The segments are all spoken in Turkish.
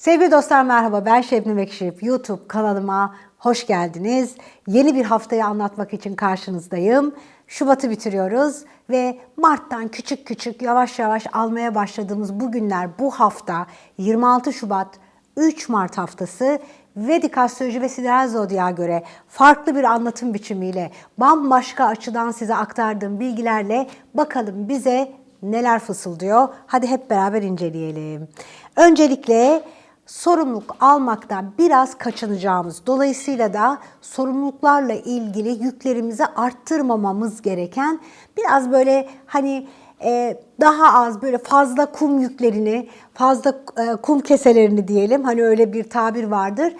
Sevgili dostlar merhaba ben Şebnem Ekşip. YouTube kanalıma hoş geldiniz. Yeni bir haftayı anlatmak için karşınızdayım. Şubat'ı bitiriyoruz ve Mart'tan küçük küçük yavaş yavaş almaya başladığımız bu günler bu hafta 26 Şubat 3 Mart haftası Vedik astroloji ve sideral zodya göre farklı bir anlatım biçimiyle bambaşka açıdan size aktardığım bilgilerle bakalım bize neler fısıldıyor. Hadi hep beraber inceleyelim. Öncelikle sorumluluk almaktan biraz kaçınacağımız, dolayısıyla da sorumluluklarla ilgili yüklerimizi arttırmamamız gereken biraz böyle hani e, daha az böyle fazla kum yüklerini, fazla e, kum keselerini diyelim hani öyle bir tabir vardır.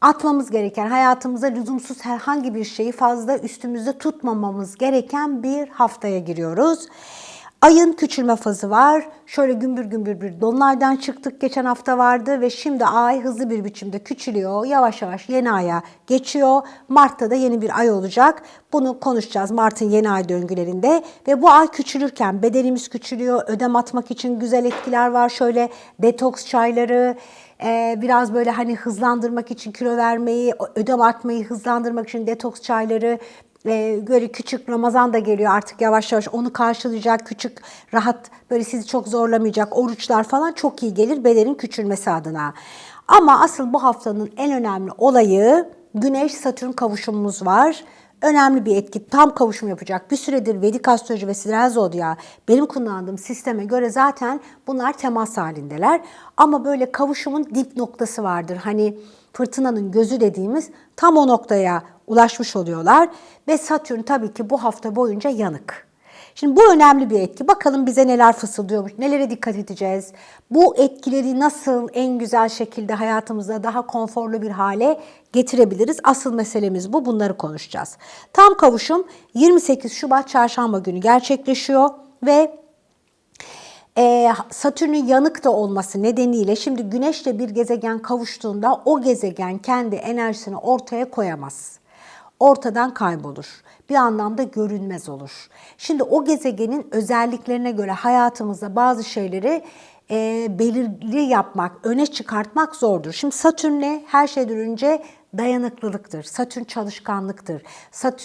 Atmamız gereken, hayatımıza lüzumsuz herhangi bir şeyi fazla üstümüzde tutmamamız gereken bir haftaya giriyoruz. Ayın küçülme fazı var. Şöyle gümbür gümbür bir dolunaydan çıktık geçen hafta vardı ve şimdi ay hızlı bir biçimde küçülüyor. Yavaş yavaş yeni aya geçiyor. Mart'ta da yeni bir ay olacak. Bunu konuşacağız Mart'ın yeni ay döngülerinde ve bu ay küçülürken bedenimiz küçülüyor. Ödem atmak için güzel etkiler var. Şöyle detoks çayları, ee, biraz böyle hani hızlandırmak için kilo vermeyi, ödem artmayı hızlandırmak için detoks çayları, e, böyle küçük Ramazan da geliyor artık yavaş yavaş onu karşılayacak küçük rahat böyle sizi çok zorlamayacak oruçlar falan çok iyi gelir bedenin küçülmesi adına. Ama asıl bu haftanın en önemli olayı Güneş Satürn kavuşumumuz var. Önemli bir etki tam kavuşum yapacak. Bir süredir Vedik astroloji ve sideral zodya benim kullandığım sisteme göre zaten bunlar temas halindeler. Ama böyle kavuşumun dip noktası vardır. Hani fırtınanın gözü dediğimiz tam o noktaya ulaşmış oluyorlar ve Satürn tabii ki bu hafta boyunca yanık. Şimdi bu önemli bir etki. Bakalım bize neler fısıldıyormuş, nelere dikkat edeceğiz. Bu etkileri nasıl en güzel şekilde hayatımızda daha konforlu bir hale getirebiliriz? Asıl meselemiz bu. Bunları konuşacağız. Tam kavuşum 28 Şubat çarşamba günü gerçekleşiyor ve e, Satürn'ün yanık da olması nedeniyle şimdi Güneş'le bir gezegen kavuştuğunda o gezegen kendi enerjisini ortaya koyamaz. Ortadan kaybolur. Bir anlamda görünmez olur. Şimdi o gezegenin özelliklerine göre hayatımızda bazı şeyleri e, belirli yapmak, öne çıkartmak zordur. Şimdi Satürn'le her şeyden önce dayanıklılıktır. Satürn çalışkanlıktır.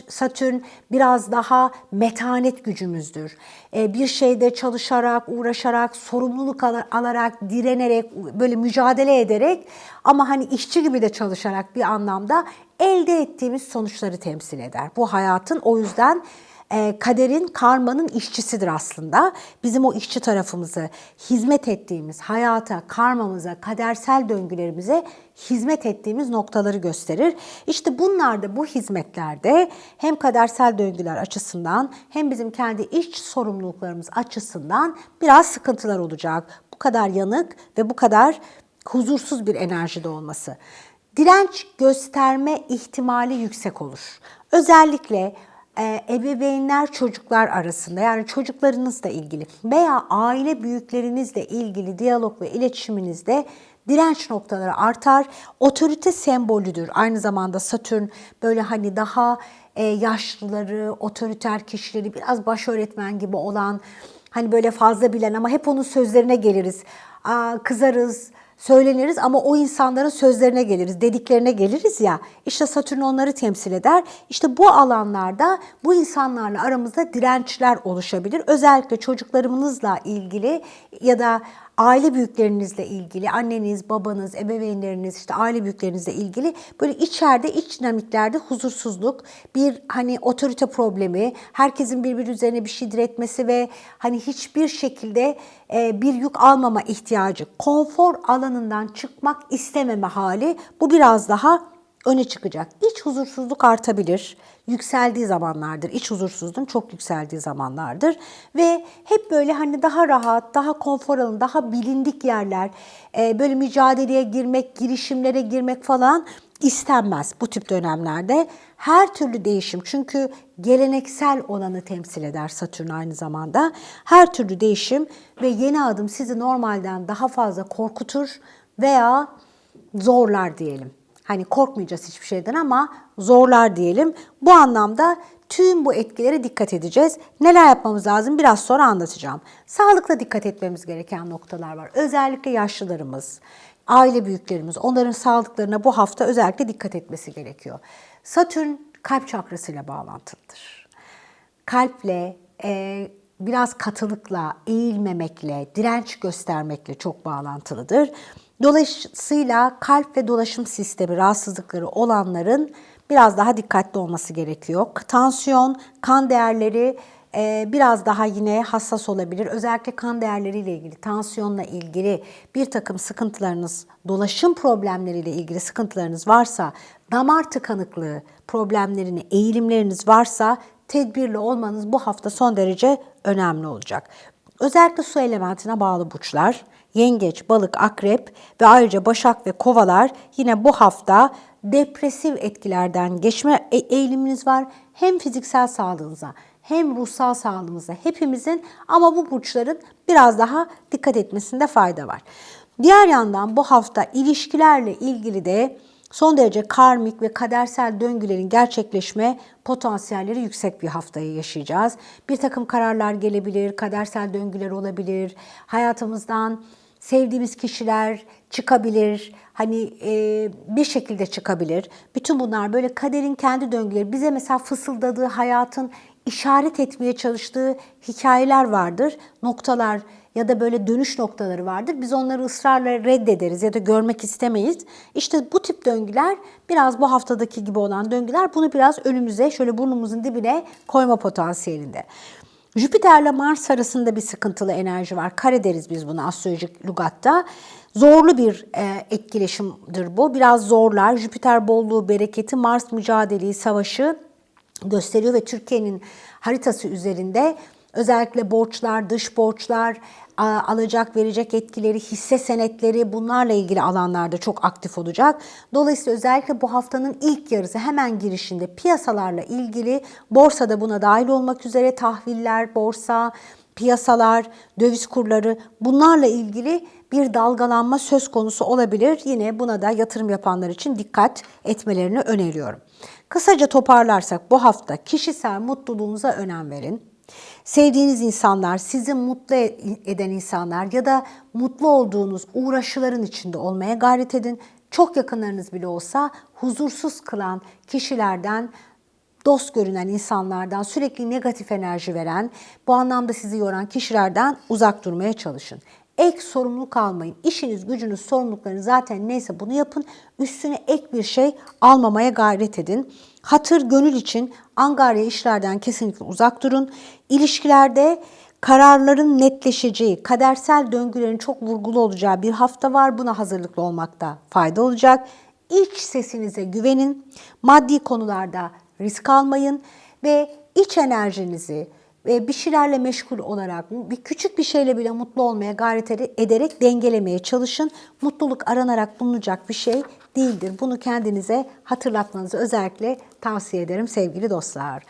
Satürn biraz daha metanet gücümüzdür. Bir şeyde çalışarak, uğraşarak, sorumluluk alarak, direnerek, böyle mücadele ederek ama hani işçi gibi de çalışarak bir anlamda elde ettiğimiz sonuçları temsil eder. Bu hayatın o yüzden e, kaderin, karmanın işçisidir aslında. Bizim o işçi tarafımızı, hizmet ettiğimiz hayata, karmamıza, kadersel döngülerimize hizmet ettiğimiz noktaları gösterir. İşte bunlar da bu hizmetlerde hem kadersel döngüler açısından hem bizim kendi iş sorumluluklarımız açısından biraz sıkıntılar olacak. Bu kadar yanık ve bu kadar huzursuz bir enerjide olması. Direnç gösterme ihtimali yüksek olur. Özellikle e, ebeveynler çocuklar arasında yani çocuklarınızla ilgili veya aile büyüklerinizle ilgili diyalog ve iletişiminizde direnç noktaları artar. Otorite sembolüdür. Aynı zamanda Satürn böyle hani daha e, yaşlıları, otoriter kişileri, biraz baş öğretmen gibi olan hani böyle fazla bilen ama hep onun sözlerine geliriz. Aa, kızarız, söyleniriz ama o insanların sözlerine geliriz, dediklerine geliriz ya. İşte Satürn onları temsil eder. İşte bu alanlarda bu insanlarla aramızda dirençler oluşabilir. Özellikle çocuklarımızla ilgili ya da aile büyüklerinizle ilgili, anneniz, babanız, ebeveynleriniz, işte aile büyüklerinizle ilgili böyle içeride, iç dinamiklerde huzursuzluk, bir hani otorite problemi, herkesin birbiri üzerine bir şey diretmesi ve hani hiçbir şekilde e, bir yük almama ihtiyacı, konfor alanından çıkmak istememe hali bu biraz daha öne çıkacak. İç huzursuzluk artabilir. Yükseldiği zamanlardır. İç huzursuzluğun çok yükseldiği zamanlardır. Ve hep böyle hani daha rahat, daha konfor alanı, daha bilindik yerler, e, böyle mücadeleye girmek, girişimlere girmek falan istenmez bu tip dönemlerde. Her türlü değişim çünkü geleneksel olanı temsil eder Satürn aynı zamanda. Her türlü değişim ve yeni adım sizi normalden daha fazla korkutur veya zorlar diyelim. Hani korkmayacağız hiçbir şeyden ama zorlar diyelim. Bu anlamda tüm bu etkilere dikkat edeceğiz. Neler yapmamız lazım biraz sonra anlatacağım. Sağlıkla dikkat etmemiz gereken noktalar var. Özellikle yaşlılarımız, aile büyüklerimiz, onların sağlıklarına bu hafta özellikle dikkat etmesi gerekiyor. Satürn kalp çakrasıyla bağlantılıdır. Kalple, e, biraz katılıkla, eğilmemekle, direnç göstermekle çok bağlantılıdır. Dolayısıyla kalp ve dolaşım sistemi rahatsızlıkları olanların biraz daha dikkatli olması gerekiyor. Tansiyon, kan değerleri e, biraz daha yine hassas olabilir. Özellikle kan değerleriyle ilgili, tansiyonla ilgili bir takım sıkıntılarınız, dolaşım problemleriyle ilgili sıkıntılarınız varsa, damar tıkanıklığı problemlerini, eğilimleriniz varsa tedbirli olmanız bu hafta son derece önemli olacak. Özellikle su elementine bağlı burçlar, yengeç, balık, akrep ve ayrıca başak ve kovalar yine bu hafta depresif etkilerden geçme e- eğiliminiz var. Hem fiziksel sağlığınıza hem ruhsal sağlığımıza hepimizin ama bu burçların biraz daha dikkat etmesinde fayda var. Diğer yandan bu hafta ilişkilerle ilgili de son derece karmik ve kadersel döngülerin gerçekleşme potansiyelleri yüksek bir haftayı yaşayacağız. Bir takım kararlar gelebilir, kadersel döngüler olabilir, hayatımızdan sevdiğimiz kişiler çıkabilir, hani e, bir şekilde çıkabilir. Bütün bunlar böyle kaderin kendi döngüleri. Bize mesela fısıldadığı hayatın işaret etmeye çalıştığı hikayeler vardır, noktalar ya da böyle dönüş noktaları vardır. Biz onları ısrarla reddederiz ya da görmek istemeyiz. İşte bu tip döngüler biraz bu haftadaki gibi olan döngüler bunu biraz önümüze şöyle burnumuzun dibine koyma potansiyelinde. Jüpiter'le Mars arasında bir sıkıntılı enerji var. Kare deriz biz bunu astrolojik lügatta. Zorlu bir e, etkileşimdir bu. Biraz zorlar. Jüpiter bolluğu, bereketi, Mars mücadeleyi, savaşı gösteriyor ve Türkiye'nin haritası üzerinde özellikle borçlar, dış borçlar, alacak verecek etkileri, hisse senetleri bunlarla ilgili alanlarda çok aktif olacak. Dolayısıyla özellikle bu haftanın ilk yarısı hemen girişinde piyasalarla ilgili borsada buna dahil olmak üzere tahviller, borsa, piyasalar, döviz kurları bunlarla ilgili bir dalgalanma söz konusu olabilir. Yine buna da yatırım yapanlar için dikkat etmelerini öneriyorum. Kısaca toparlarsak bu hafta kişisel mutluluğunuza önem verin. Sevdiğiniz insanlar, sizi mutlu eden insanlar ya da mutlu olduğunuz uğraşıların içinde olmaya gayret edin. Çok yakınlarınız bile olsa huzursuz kılan kişilerden dost görünen insanlardan, sürekli negatif enerji veren, bu anlamda sizi yoran kişilerden uzak durmaya çalışın. Ek sorumluluk almayın. İşiniz, gücünüz, sorumluluklarınız zaten neyse bunu yapın. Üstüne ek bir şey almamaya gayret edin. Hatır, gönül için angarya işlerden kesinlikle uzak durun. İlişkilerde kararların netleşeceği, kadersel döngülerin çok vurgulu olacağı bir hafta var. Buna hazırlıklı olmakta fayda olacak. İç sesinize güvenin. Maddi konularda risk almayın ve iç enerjinizi, bir şeylerle meşgul olarak bir küçük bir şeyle bile mutlu olmaya gayret ederek dengelemeye çalışın. Mutluluk aranarak bulunacak bir şey değildir. Bunu kendinize hatırlatmanızı özellikle tavsiye ederim sevgili dostlar.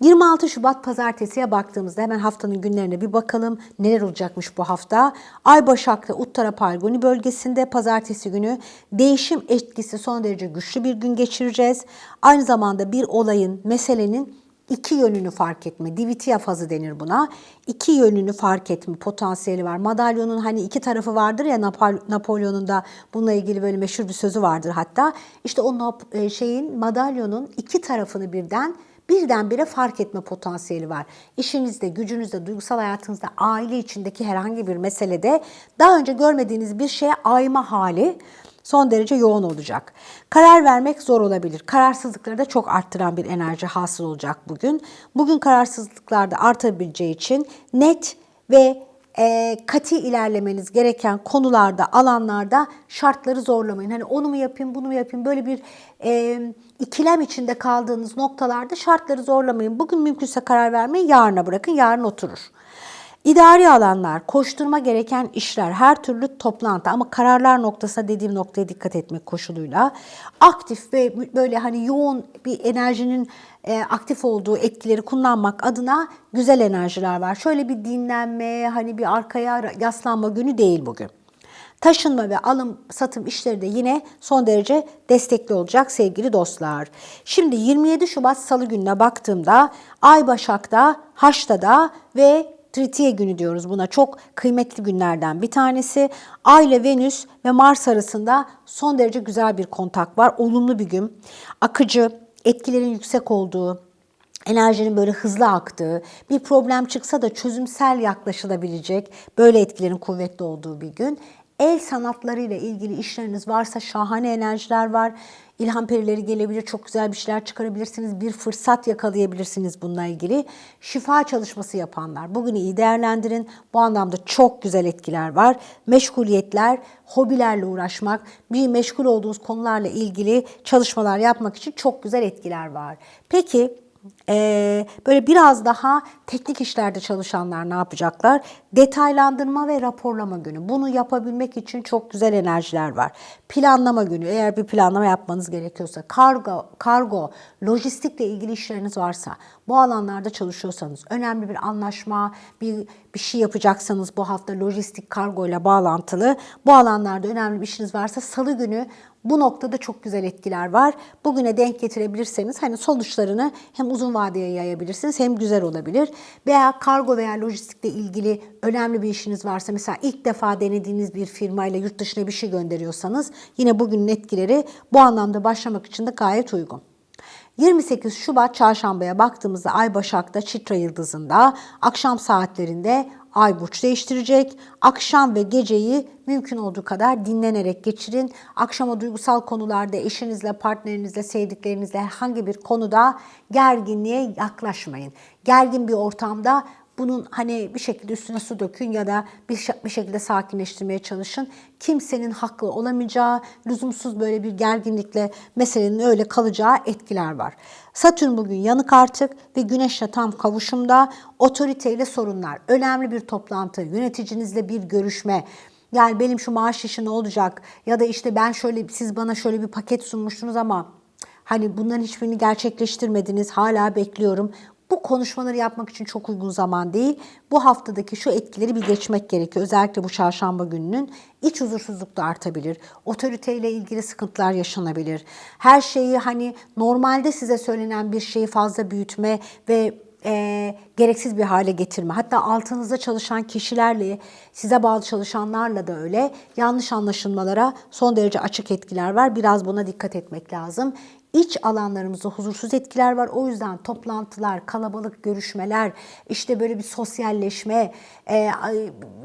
26 Şubat pazartesiye baktığımızda hemen haftanın günlerine bir bakalım neler olacakmış bu hafta. Ay Başak'ta Uttara Palguni bölgesinde pazartesi günü değişim etkisi son derece güçlü bir gün geçireceğiz. Aynı zamanda bir olayın, meselenin iki yönünü fark etme. Divitiya fazı denir buna. İki yönünü fark etme potansiyeli var. Madalyonun hani iki tarafı vardır ya Napolyon'un da bununla ilgili böyle meşhur bir sözü vardır hatta. İşte o e, şeyin madalyonun iki tarafını birden birdenbire fark etme potansiyeli var. İşinizde, gücünüzde, duygusal hayatınızda, aile içindeki herhangi bir meselede daha önce görmediğiniz bir şeye ayma hali son derece yoğun olacak. Karar vermek zor olabilir. Kararsızlıkları da çok arttıran bir enerji hasıl olacak bugün. Bugün kararsızlıklar da artabileceği için net ve e, kati ilerlemeniz gereken konularda, alanlarda şartları zorlamayın. Hani onu mu yapayım, bunu mu yapayım böyle bir e, ikilem içinde kaldığınız noktalarda şartları zorlamayın. Bugün mümkünse karar vermeyi yarına bırakın, yarın oturur. İdari alanlar, koşturma gereken işler, her türlü toplantı ama kararlar noktasına dediğim noktaya dikkat etmek koşuluyla aktif ve böyle hani yoğun bir enerjinin e, aktif olduğu etkileri kullanmak adına güzel enerjiler var. Şöyle bir dinlenme, hani bir arkaya yaslanma günü değil bugün. Taşınma ve alım satım işleri de yine son derece destekli olacak sevgili dostlar. Şimdi 27 Şubat Salı gününe baktığımda Ay Başak'ta, Haç'ta da ve Tritiye günü diyoruz buna. Çok kıymetli günlerden bir tanesi. Ay ile Venüs ve Mars arasında son derece güzel bir kontak var. Olumlu bir gün. Akıcı, etkilerin yüksek olduğu, enerjinin böyle hızlı aktığı, bir problem çıksa da çözümsel yaklaşılabilecek, böyle etkilerin kuvvetli olduğu bir gün. El sanatlarıyla ilgili işleriniz varsa şahane enerjiler var. İlham perileri gelebilir, çok güzel bir şeyler çıkarabilirsiniz. Bir fırsat yakalayabilirsiniz bununla ilgili. Şifa çalışması yapanlar bugünü iyi değerlendirin. Bu anlamda çok güzel etkiler var. Meşguliyetler, hobilerle uğraşmak, bir meşgul olduğunuz konularla ilgili çalışmalar yapmak için çok güzel etkiler var. Peki ee, böyle biraz daha teknik işlerde çalışanlar ne yapacaklar? Detaylandırma ve raporlama günü. Bunu yapabilmek için çok güzel enerjiler var. Planlama günü. Eğer bir planlama yapmanız gerekiyorsa, kargo, kargo, lojistikle ilgili işleriniz varsa, bu alanlarda çalışıyorsanız, önemli bir anlaşma, bir bir şey yapacaksanız bu hafta lojistik kargo ile bağlantılı, bu alanlarda önemli bir işiniz varsa salı günü bu noktada çok güzel etkiler var. Bugüne denk getirebilirseniz hani sonuçlarını hem uzun vadeye yayabilirsiniz hem güzel olabilir. Veya kargo veya lojistikle ilgili önemli bir işiniz varsa mesela ilk defa denediğiniz bir firmayla yurt dışına bir şey gönderiyorsanız yine bugünün etkileri bu anlamda başlamak için de gayet uygun. 28 Şubat çarşambaya baktığımızda Ay Başak'ta Çitra Yıldızı'nda akşam saatlerinde Ay burç değiştirecek. Akşam ve geceyi mümkün olduğu kadar dinlenerek geçirin. Akşama duygusal konularda eşinizle, partnerinizle, sevdiklerinizle herhangi bir konuda gerginliğe yaklaşmayın. Gergin bir ortamda bunun hani bir şekilde üstüne su dökün ya da bir, bir şekilde sakinleştirmeye çalışın. Kimsenin haklı olamayacağı, lüzumsuz böyle bir gerginlikle meselenin öyle kalacağı etkiler var. Satürn bugün yanık artık ve Güneş'le tam kavuşumda otoriteyle sorunlar. Önemli bir toplantı, yöneticinizle bir görüşme, yani benim şu maaş işi ne olacak ya da işte ben şöyle siz bana şöyle bir paket sunmuştunuz ama hani bunların hiçbirini gerçekleştirmediniz hala bekliyorum. Bu konuşmaları yapmak için çok uygun zaman değil. Bu haftadaki şu etkileri bir geçmek gerekiyor. Özellikle bu çarşamba gününün iç huzursuzluk da artabilir. Otoriteyle ilgili sıkıntılar yaşanabilir. Her şeyi hani normalde size söylenen bir şeyi fazla büyütme ve e, gereksiz bir hale getirme. Hatta altınızda çalışan kişilerle, size bağlı çalışanlarla da öyle yanlış anlaşılmalara son derece açık etkiler var. Biraz buna dikkat etmek lazım. İç alanlarımızda huzursuz etkiler var. O yüzden toplantılar, kalabalık görüşmeler, işte böyle bir sosyalleşme, e,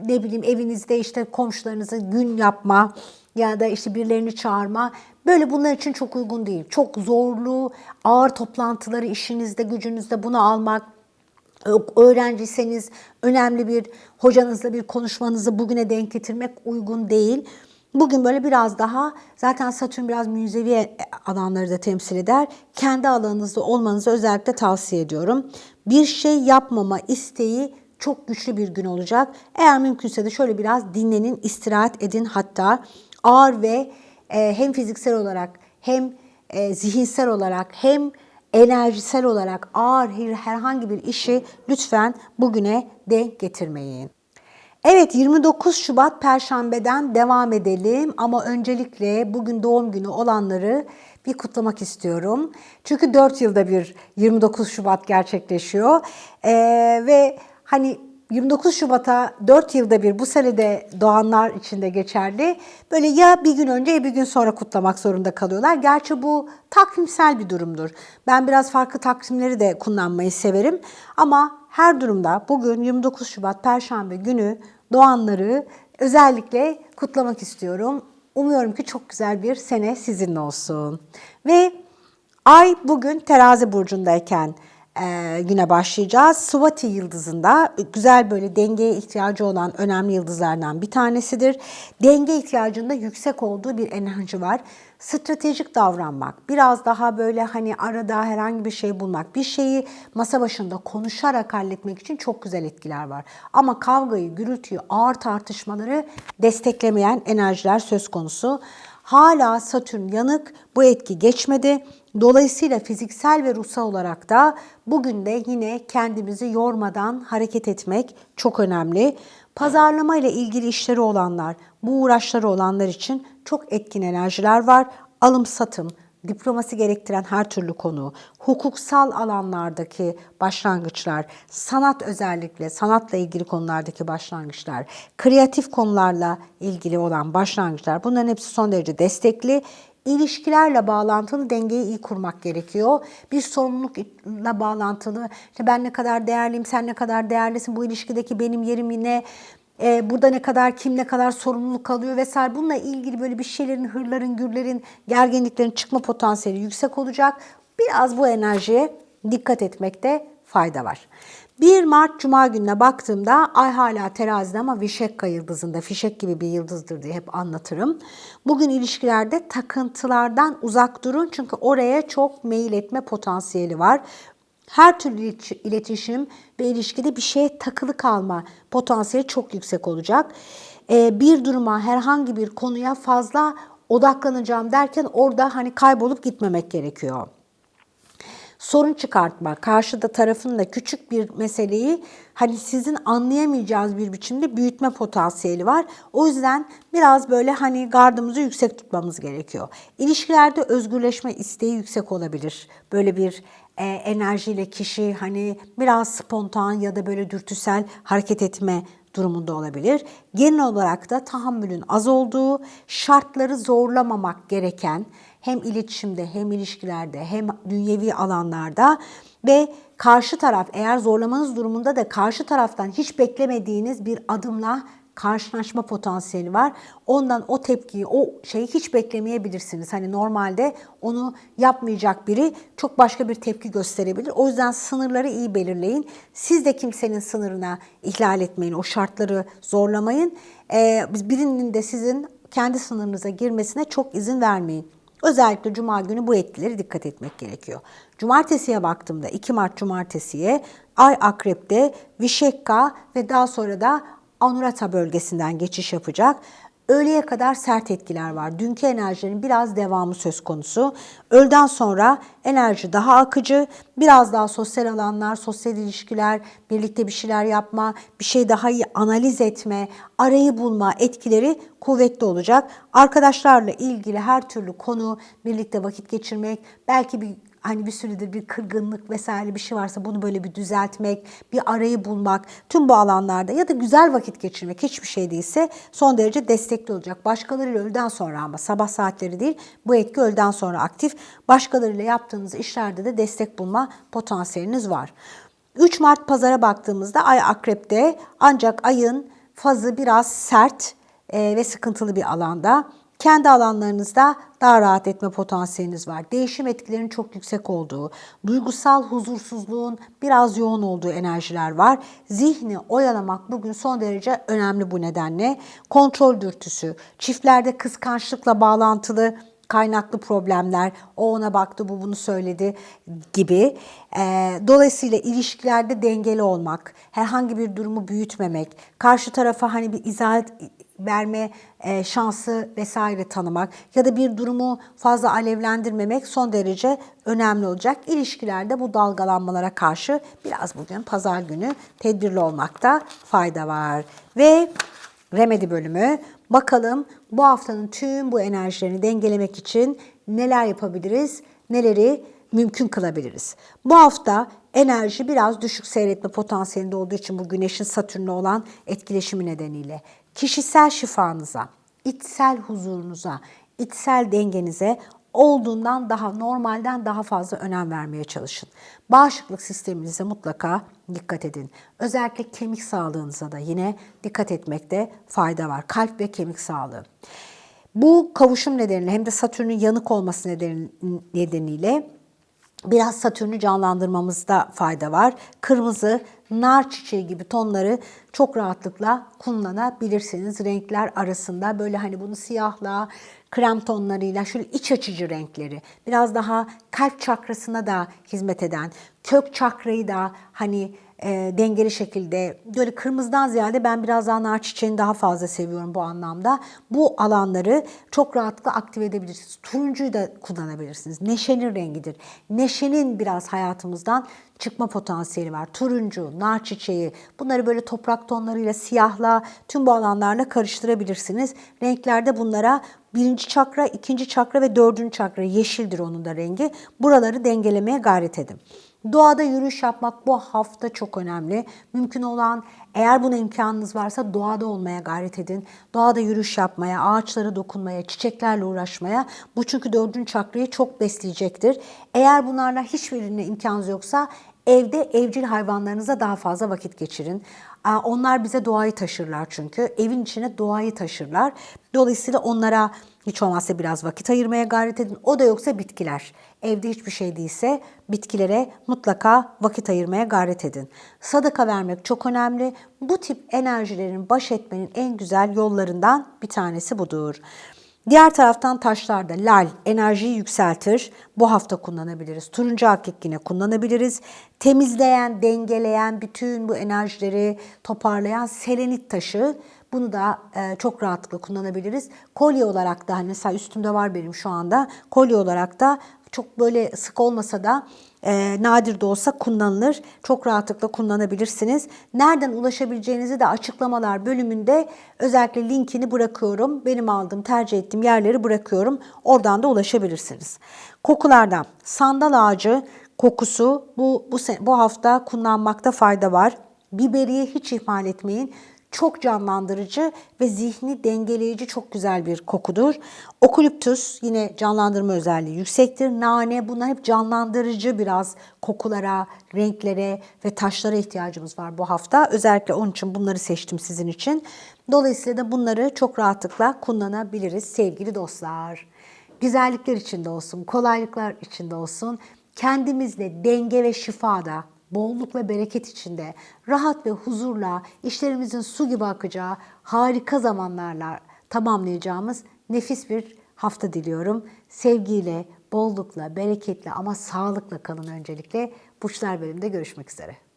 ne bileyim evinizde işte komşularınızı gün yapma ya da işte birilerini çağırma böyle bunlar için çok uygun değil. Çok zorlu, ağır toplantıları işinizde, gücünüzde bunu almak öğrenciyseniz önemli bir hocanızla bir konuşmanızı bugüne denk getirmek uygun değil. Bugün böyle biraz daha zaten Satürn biraz münzevi alanları da temsil eder. Kendi alanınızda olmanızı özellikle tavsiye ediyorum. Bir şey yapmama isteği çok güçlü bir gün olacak. Eğer mümkünse de şöyle biraz dinlenin, istirahat edin hatta ağır ve e, hem fiziksel olarak hem e, zihinsel olarak hem enerjisel olarak ağır herhangi bir işi lütfen bugüne denk getirmeyin. Evet 29 Şubat Perşembe'den devam edelim ama öncelikle bugün doğum günü olanları bir kutlamak istiyorum. Çünkü 4 yılda bir 29 Şubat gerçekleşiyor ee, ve hani 29 Şubat'a 4 yılda bir bu senede doğanlar için de geçerli. Böyle ya bir gün önce ya bir gün sonra kutlamak zorunda kalıyorlar. Gerçi bu takvimsel bir durumdur. Ben biraz farklı takvimleri de kullanmayı severim. Ama her durumda bugün 29 Şubat Perşembe günü doğanları özellikle kutlamak istiyorum. Umuyorum ki çok güzel bir sene sizinle olsun. Ve ay bugün terazi burcundayken e, güne başlayacağız. Swati yıldızında güzel böyle dengeye ihtiyacı olan önemli yıldızlardan bir tanesidir. Denge ihtiyacında yüksek olduğu bir enerji var. Stratejik davranmak, biraz daha böyle hani arada herhangi bir şey bulmak, bir şeyi masa başında konuşarak halletmek için çok güzel etkiler var. Ama kavgayı, gürültüyü, ağır tartışmaları desteklemeyen enerjiler söz konusu. Hala Satürn yanık, bu etki geçmedi. Dolayısıyla fiziksel ve ruhsal olarak da bugün de yine kendimizi yormadan hareket etmek çok önemli. Pazarlama ile ilgili işleri olanlar, bu uğraşları olanlar için çok etkin enerjiler var. Alım satım, diplomasi gerektiren her türlü konu, hukuksal alanlardaki başlangıçlar, sanat özellikle sanatla ilgili konulardaki başlangıçlar, kreatif konularla ilgili olan başlangıçlar bunların hepsi son derece destekli. İlişkilerle bağlantılı dengeyi iyi kurmak gerekiyor. Bir sorumlulukla bağlantılı, işte ben ne kadar değerliyim, sen ne kadar değerlisin, bu ilişkideki benim yerim ne, e, burada ne kadar kim ne kadar sorumluluk alıyor vesaire bununla ilgili böyle bir şeylerin, hırların, gürlerin, gerginliklerin çıkma potansiyeli yüksek olacak. Biraz bu enerjiye dikkat etmekte fayda var. 1 Mart Cuma gününe baktığımda ay hala terazide ama Vişekka yıldızında, fişek gibi bir yıldızdır diye hep anlatırım. Bugün ilişkilerde takıntılardan uzak durun çünkü oraya çok meyil etme potansiyeli var. Her türlü iletişim ve ilişkide bir şeye takılı kalma potansiyeli çok yüksek olacak. Ee, bir duruma, herhangi bir konuya fazla odaklanacağım derken orada hani kaybolup gitmemek gerekiyor sorun çıkartma, karşıda tarafın da küçük bir meseleyi hani sizin anlayamayacağınız bir biçimde büyütme potansiyeli var. O yüzden biraz böyle hani gardımızı yüksek tutmamız gerekiyor. İlişkilerde özgürleşme isteği yüksek olabilir. Böyle bir e, enerjiyle kişi hani biraz spontan ya da böyle dürtüsel hareket etme durumunda olabilir. Genel olarak da tahammülün az olduğu, şartları zorlamamak gereken hem iletişimde hem ilişkilerde hem dünyevi alanlarda ve karşı taraf eğer zorlamanız durumunda da karşı taraftan hiç beklemediğiniz bir adımla karşılaşma potansiyeli var. Ondan o tepkiyi, o şeyi hiç beklemeyebilirsiniz. Hani normalde onu yapmayacak biri çok başka bir tepki gösterebilir. O yüzden sınırları iyi belirleyin. Siz de kimsenin sınırına ihlal etmeyin. O şartları zorlamayın. Ee, birinin de sizin kendi sınırınıza girmesine çok izin vermeyin. Özellikle cuma günü bu etkileri dikkat etmek gerekiyor. Cumartesiye baktığımda 2 Mart cumartesiye Ay Akrep'te Vişekka ve daha sonra da Anurata bölgesinden geçiş yapacak. Öğleye kadar sert etkiler var. Dünkü enerjinin biraz devamı söz konusu. Öğleden sonra enerji daha akıcı, biraz daha sosyal alanlar, sosyal ilişkiler, birlikte bir şeyler yapma, bir şey daha iyi analiz etme, arayı bulma etkileri kuvvetli olacak. Arkadaşlarla ilgili her türlü konu, birlikte vakit geçirmek, belki bir hani bir süredir bir kırgınlık vesaire bir şey varsa bunu böyle bir düzeltmek, bir arayı bulmak tüm bu alanlarda ya da güzel vakit geçirmek hiçbir şey değilse son derece destekli olacak. Başkalarıyla öğleden sonra ama sabah saatleri değil bu etki öğleden sonra aktif. Başkalarıyla yaptığınız işlerde de destek bulma potansiyeliniz var. 3 Mart pazara baktığımızda ay akrepte ancak ayın fazı biraz sert ve sıkıntılı bir alanda kendi alanlarınızda daha rahat etme potansiyeliniz var. Değişim etkilerinin çok yüksek olduğu, duygusal huzursuzluğun biraz yoğun olduğu enerjiler var. Zihni oyalamak bugün son derece önemli bu nedenle. Kontrol dürtüsü, çiftlerde kıskançlıkla bağlantılı kaynaklı problemler, o ona baktı, bu bunu söyledi gibi. Dolayısıyla ilişkilerde dengeli olmak, herhangi bir durumu büyütmemek, karşı tarafa hani bir izah verme e, şansı vesaire tanımak ya da bir durumu fazla alevlendirmemek son derece önemli olacak. İlişkilerde bu dalgalanmalara karşı biraz bugün pazar günü tedbirli olmakta fayda var. Ve remedi bölümü bakalım bu haftanın tüm bu enerjilerini dengelemek için neler yapabiliriz, neleri mümkün kılabiliriz. Bu hafta enerji biraz düşük seyretme potansiyelinde olduğu için bu güneşin satürnle olan etkileşimi nedeniyle kişisel şifanıza, içsel huzurunuza, içsel dengenize olduğundan daha normalden daha fazla önem vermeye çalışın. Bağışıklık sisteminize mutlaka dikkat edin. Özellikle kemik sağlığınıza da yine dikkat etmekte fayda var. Kalp ve kemik sağlığı. Bu kavuşum nedeniyle hem de Satürn'ün yanık olması nedeniyle biraz Satürn'ü canlandırmamızda fayda var. Kırmızı, nar çiçeği gibi tonları çok rahatlıkla kullanabilirsiniz. Renkler arasında böyle hani bunu siyahla, krem tonlarıyla şöyle iç açıcı renkleri, biraz daha kalp çakrasına da hizmet eden, kök çakrayı da hani e, dengeli şekilde böyle kırmızıdan ziyade ben biraz daha nar çiçeğini daha fazla seviyorum bu anlamda. Bu alanları çok rahatlıkla aktive edebilirsiniz. Turuncuyu da kullanabilirsiniz. Neşenin rengidir. Neşenin biraz hayatımızdan çıkma potansiyeli var. Turuncu, nar çiçeği bunları böyle toprak tonlarıyla siyahla tüm bu alanlarla karıştırabilirsiniz. Renklerde bunlara Birinci çakra, ikinci çakra ve dördüncü çakra yeşildir onun da rengi. Buraları dengelemeye gayret edin. Doğada yürüyüş yapmak bu hafta çok önemli. Mümkün olan eğer buna imkanınız varsa doğada olmaya gayret edin. Doğada yürüyüş yapmaya, ağaçlara dokunmaya, çiçeklerle uğraşmaya. Bu çünkü dördüncü çakrayı çok besleyecektir. Eğer bunlarla hiçbirine imkanınız yoksa evde evcil hayvanlarınıza daha fazla vakit geçirin. Onlar bize doğayı taşırlar çünkü. Evin içine doğayı taşırlar. Dolayısıyla onlara hiç olmazsa biraz vakit ayırmaya gayret edin. O da yoksa bitkiler. Evde hiçbir şey değilse bitkilere mutlaka vakit ayırmaya gayret edin. Sadaka vermek çok önemli. Bu tip enerjilerin baş etmenin en güzel yollarından bir tanesi budur. Diğer taraftan taşlarda lal enerjiyi yükseltir. Bu hafta kullanabiliriz. Turuncu akik yine kullanabiliriz. Temizleyen, dengeleyen, bütün bu enerjileri toparlayan selenit taşı bunu da e, çok rahatlıkla kullanabiliriz. Kolye olarak da hani mesela üstümde var benim şu anda. Kolye olarak da çok böyle sık olmasa da e, nadir de olsa kullanılır. Çok rahatlıkla kullanabilirsiniz. Nereden ulaşabileceğinizi de açıklamalar bölümünde özellikle linkini bırakıyorum. Benim aldığım, tercih ettiğim yerleri bırakıyorum. Oradan da ulaşabilirsiniz. Kokulardan sandal ağacı kokusu bu bu, bu hafta kullanmakta fayda var. Biberiye hiç ihmal etmeyin. Çok canlandırıcı ve zihni dengeleyici çok güzel bir kokudur. Okuliptüs yine canlandırma özelliği yüksektir. Nane bunlar hep canlandırıcı biraz kokulara, renklere ve taşlara ihtiyacımız var bu hafta. Özellikle onun için bunları seçtim sizin için. Dolayısıyla da bunları çok rahatlıkla kullanabiliriz sevgili dostlar. Güzellikler içinde olsun, kolaylıklar içinde olsun. Kendimizle denge ve şifada bolluk ve bereket içinde, rahat ve huzurla, işlerimizin su gibi akacağı harika zamanlarla tamamlayacağımız nefis bir hafta diliyorum. Sevgiyle, bollukla, bereketle ama sağlıkla kalın öncelikle. Burçlar bölümünde görüşmek üzere.